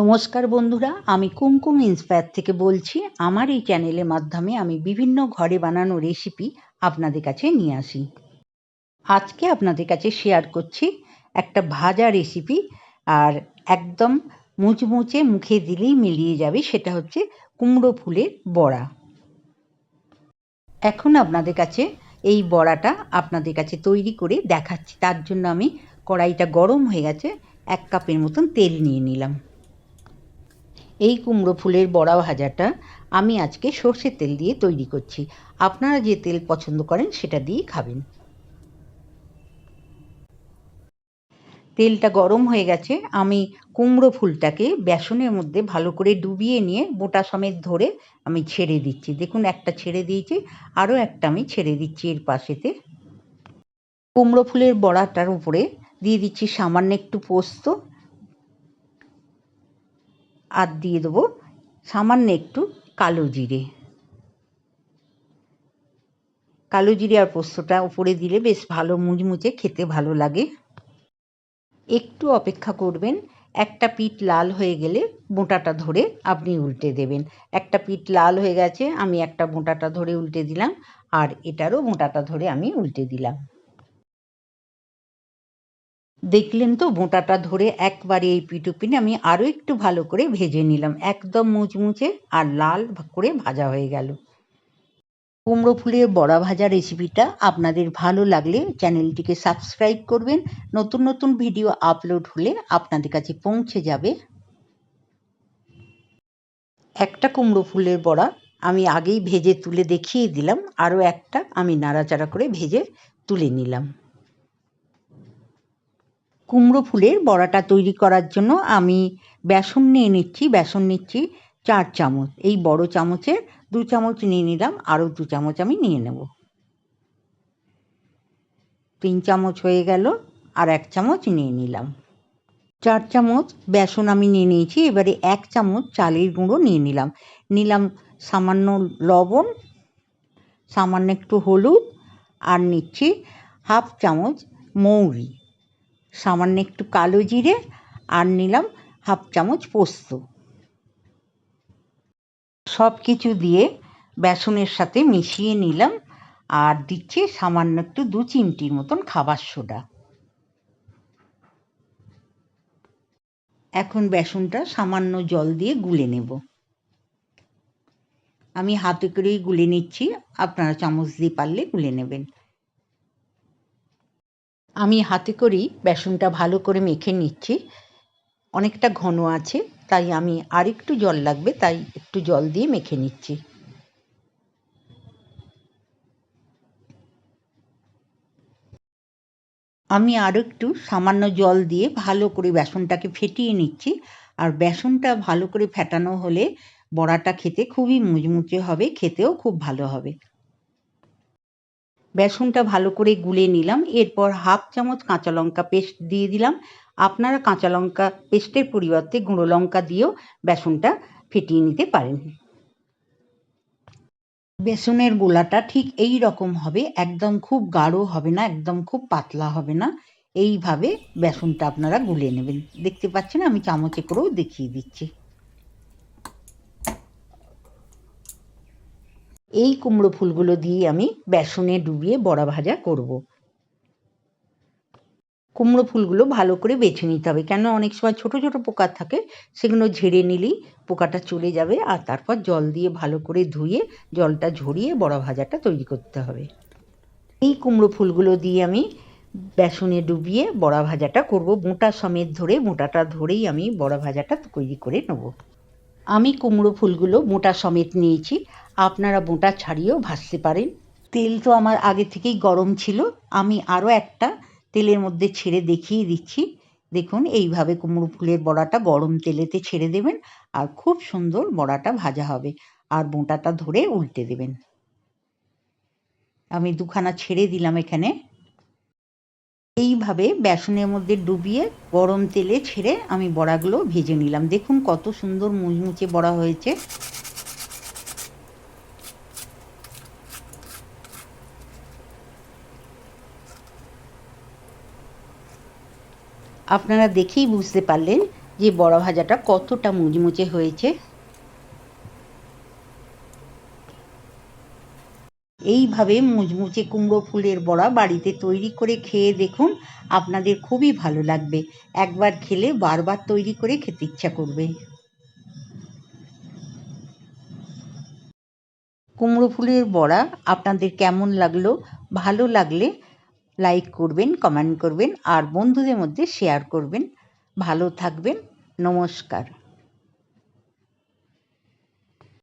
নমস্কার বন্ধুরা, আমি কুমকুম ইন্সপায়ার থেকে বলছি, আমার এই চ্যানেলের মাধ্যমে আমি বিভিন্ন ঘরে বানানো রেসিপি আপনাদের কাছে নিয়ে আসি। আজকে আপনাদের কাছে শেয়ার করছি একটা ভাজা রেসিপি আর একদম মুচমুচে মুখে দিলেই মিলিয়ে যাবে, সেটা হচ্ছে কুমড়ো ফুলের বড়া। এখন আপনাদের কাছে এই বড়াটা আপনাদের কাছে তৈরি করে দেখাচ্ছি, তার জন্য আমি কড়াইটা গরম হয়ে গেছে, এক কাপের মতন তেল নিয়ে নিলাম। এই কুমড়ো ফুলের বড়া ভাজাটা আমি আজকে সর্ষের তেল দিয়ে তৈরি করছি। আপনারা যে তেল পছন্দ করেন সেটা দিয়েই খাবেন। তেলটা গরম হয়ে গেছে, আমি কুমড়ো ফুলটাকে বেসনের মধ্যে ভালো করে ডুবিয়ে নিয়ে মোটা সমেত ধরে আমি ছেড়ে দিচ্ছি। দেখুন, একটা ছেড়ে দিয়েছি, আরও একটা আমি ছেড়ে দিচ্ছি এর পাশেতে। কুমড়ো ফুলের বড়াটার উপরে দিয়ে দিচ্ছি সামান্য একটু পোস্ত আর দিয়ে দেবো সামান্য একটু কালো জিরে। কালো জিরে আর পোস্তটা উপরে দিলে বেশ ভালো মুচমুচে খেতে ভালো লাগে। একটু অপেক্ষা করবেন, একটা পিঠ লাল হয়ে গেলে মোটাটা ধরে আপনি উল্টে দেবেন। একটা পিঠ লাল হয়ে গেছে, আমি একটা মোটাটা ধরে উল্টে দিলাম, আর এটারও মোটাটা ধরে আমি উল্টে দিলাম। দেখলেন তো, মোটাটা ধরে একবারে এই পিটুপিনে আমি আরও একটু ভালো করে ভেজে নিলাম। একদম মুচমুচে আর লাল করে ভাজা হয়ে গেল। কুমড়ো ফুলের বড়া ভাজা রেসিপিটা আপনাদের ভালো লাগলে চ্যানেলটিকে সাবস্ক্রাইব করবেন। নতুন নতুন ভিডিও আপলোড হলে আপনাদের কাছে পৌঁছে যাবে। একটা কুমড়ো ফুলের বড়া আমি আগেই ভেজে তুলে দেখিয়ে দিলাম। আরও একটা আমি নাড়াচাড়া করে ভেজে তুলে নিলাম। কুমড়ো ফুলের বড়াটা তৈরি করার জন্য আমি বেসন নিয়ে নিচ্ছি, বেসন নিচ্ছি চার চামচ। এই বড় চামচের দু চামচ নিয়ে নিলাম, আরও দু চামচ আমি নিয়ে নেব। তিন চামচ হয়ে গেল, আর এক চামচ নিয়ে নিলাম। চার চামচ বেসন আমি নিয়ে নিয়েছি, এবারে এক চামচ চালের গুঁড়ো নিয়ে নিলাম। নিলাম সামান্য লবণ, সামান্য একটু হলুদ, আর নিচ্ছি হাফ চামচ মৌরি। সামান্য একটু কালো জিরে আর নিলাম হাফ চামচ পোস্ত। সব কিছু দিয়ে বেসনের সাথে মিশিয়ে নিলাম আর দিচ্ছি সামান্য একটু দু চিমটির মতন খাবার সোডা। এখন বেসনটা সামান্য জল দিয়ে গুলে নেব। আমি হাতে করেই গুলে নিচ্ছি, আপনারা চামচ দিয়ে পারলে গুলে নেবেন। আমি হাতে করেই বেসনটা ভালো করে মেখে নিচ্ছি। অনেকটা ঘন আছে, তাই আমি আর একটু জল লাগবে, তাই একটু জল দিয়ে মেখে নিচ্ছি। আমি আরও একটু সামান্য জল দিয়ে ভালো করে বেসনটাকে ফেটিয়ে নিচ্ছি। আর বেসনটা ভালো করে ফেটানো হলে বড়াটা খেতে খুবই মুচমুচে হবে, খেতেও খুব ভালো হবে। বেসনটা ভালো করে গুলে নিলাম। এরপর হাফ চামচ কাঁচা লঙ্কা পেস্ট দিয়ে দিলাম। আপনারা কাঁচা লঙ্কা পেস্টের পরিবর্তে গুঁড়ো লঙ্কা দিয়েও বেসনটা ফেটিয়ে নিতে পারেন। বেসনের গোলাটা ঠিক এই রকম হবে, একদম খুব গাঢ় হবে না, একদম খুব পাতলা হবে না। এইভাবে বেসনটা আপনারা গুলে নেবেন। দেখতে পাচ্ছেন আমি চামচে করেও দেখিয়ে দিচ্ছি। এই কুমড়ো ফুলগুলো দিয়ে আমি বেসনে ডুবিয়ে বড়া ভাজা করব। কুমড়ো ফুলগুলো ভালো করে বেছে নিতে হবে কেন অনেক সময় ছোট ছোট পোকা থাকে, সেগুলো ঝেড়ে নিলেই পোকাটা চলে যাবে আর তারপর জল দিয়ে ভালো করে ধুয়ে জলটা ঝরিয়ে বড়া ভাজাটা তৈরি করতে হবে। এই কুমড়ো ফুলগুলো দিয়ে আমি বেসনে ডুবিয়ে বড়া ভাজাটা করব, মোটা সমেত ধরে, মোটাটা ধরেই আমি বড়া ভাজাটা তৈরি করে নেব। আমি কুমড়ো ফুলগুলো মোটা সমেত নিয়েছি। আপনারা মোটা ছাড়িয়েও ভাজতে পারেন। তেল তো আমার আগে থেকেই গরম ছিল। আমি আরও একটা তেলের মধ্যে ছেড়ে দেখিয়ে দিচ্ছি। দেখুন, এইভাবে কুমড়ো ফুলের বড়াটা গরম তেলেতে ছেড়ে দেবেন আর খুব সুন্দর বড়াটা ভাজা হবে। আর মোটাটা ধরে উল্টে দেবেন। আমি দুখানা ছেড়ে দিলাম এখানে। এইভাবে বেসনের মধ্যে ডুবিয়ে গরম তেলে ছেড়ে আমি বড়াগুলো ভেজে নিলাম। দেখুন কত সুন্দর মুচমুচে বড়া হয়েছে। আপনারা দেখেই বুঝতে পারলেন যে বড়া ভাজাটা কতটা মুচমুচে হয়েছে। এইভাবে মুচমুচে কুমড়ো ফুলের বড়া বাড়িতে তৈরি করে খেয়ে দেখুন, আপনাদের খুবই ভালো লাগবে। একবার খেলে বারবার তৈরি করে খেতে ইচ্ছা করবে। কুমড়ো ফুলের বড়া আপনাদের কেমন লাগল, ভালো লাগলে লাইক করবেন, কমেন্ট করবেন, আর বন্ধুদের মধ্যে শেয়ার করবেন। ভালো থাকবেন, নমস্কার।